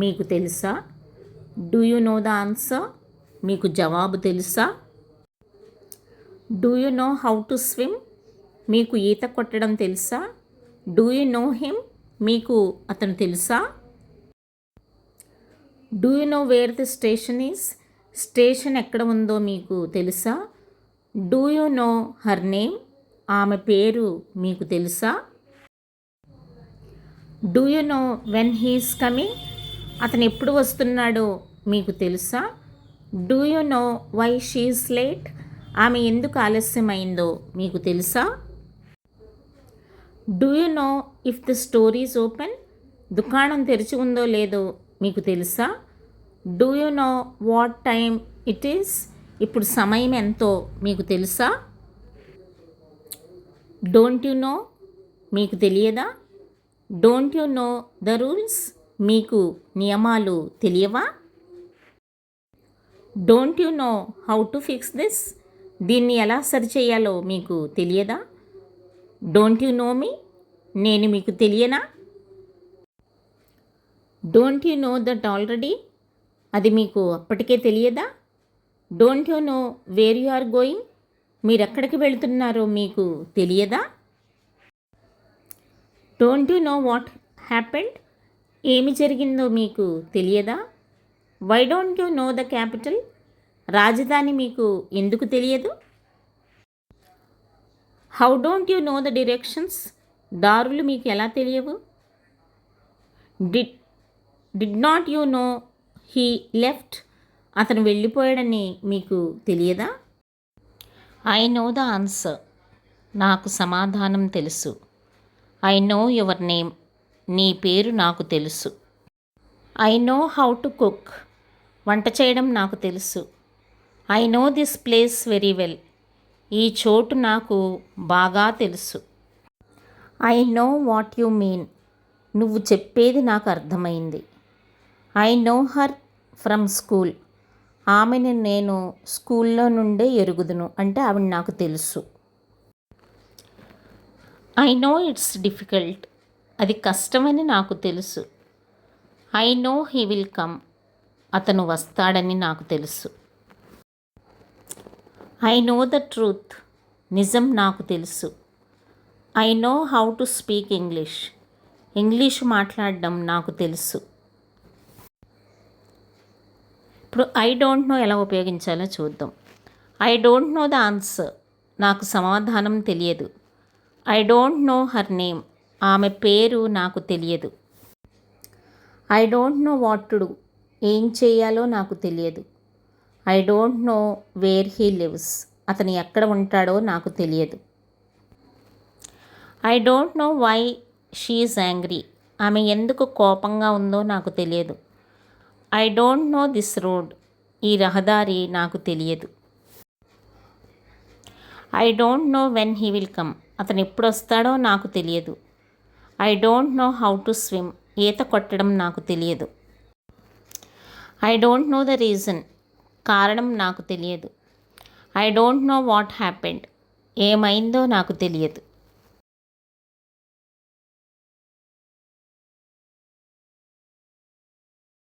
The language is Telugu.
మీకు తెలుసా? Do you know the answer మీకు జవాబు తెలుసా? Do you know how to swim మీకు ఈత కొట్టడం తెలుసా? డూ యు నో హిమ్ మీకు అతను తెలుసా? Do you know where the station is station ఎక్కడ ఉందో మీకు తెలుసా? Do you know her name ఆమె పేరు మీకు తెలుసా? Do you know when he's coming అతను ఎప్పుడు వస్తున్నాడో మీకు తెలుసా? Do you know why she's late ఆమె ఎందుకు ఆలస్యమైందో మీకు తెలుసా? Do you know if the store is open దుకాణం తెరిచి ఉందో లేదో మీకు తెలుసా? Do you know what time it is ఇప్పుడు సమయం ఎంతో మీకు తెలుసా? డోంట్ యు నో మీకు తెలియదా? Don't you know the rules మీకు నియమాలు తెలియవా? Don't you know how to fix this దీన్ని ఎలా సరిచేయాలో మీకు తెలియదా? డోంట్ యు నో మీ నేను మీకు తెలియనా? Don't you know that already అది మీకు అప్పటికే తెలియదా? Don't you know where you are going మీరు ఎక్కడికి వెళ్తున్నారో మీకు తెలియదా? Don't you know what happened ఏమి జరిగిందో మీకు తెలియదా? Why don't you know the capital రాజధాని మీకు ఎందుకు తెలియదు? How don't you know the directions దారులు మీకు ఎలా తెలియవు? Did did not you know he left అతను వెళ్ళిపోయాడని మీకు తెలియదా? ఐ నో ద ఆన్సర్ నాకు సమాధానం తెలుసు. ఐ నో యువర్ నేమ్ నీ పేరు నాకు తెలుసు. I know how to cook. వంట చేయడం నాకు తెలుసు. I know this place very well. ఈ చోటు నాకు బాగా తెలుసు. I know what you mean. నువ్వు చెప్పేది నాకు అర్థమైంది. I know her from school. ఆమెను నేను స్కూల్లో నుండే ఎరుగుదును. అంటే ఆవిడ నాకు తెలుసు. I know it's difficult. అది కష్టమని నాకు తెలుసు. I know he will come. అతను వస్తాడని నాకు తెలుసు. I know the truth. నిజం నాకు తెలుసు. I know how to speak English. English మాట్లాడడం నాకు తెలుసు. ఇప్పుడు ఐ డోంట్ నో ఎలా ఉపయోగించాలో చూద్దాం. I don't know the answer. నాకు సమాధానం తెలియదు. I don't know her name. ఆమె పేరు నాకు తెలియదు. I don't know what to do ఏం చేయాలో నాకు తెలియదు. I don't know where he lives అతను ఎక్కడ ఉంటాడో నాకు తెలియదు. I don't know why she's angry ఆమె ఎందుకు కోపంగా ఉందో నాకు తెలియదు. I don't know this road ఈ రహదారి నాకు తెలియదు. I don't know when he will come అతను ఎప్పుడు వస్తాడో నాకు తెలియదు. I don't know how to swim. ఈత కొట్టడం నాకు తెలియదు. I don't know the reason. కారణం నాకు తెలియదు. I don't know what happened. ఏమైందో నాకు తెలియదు.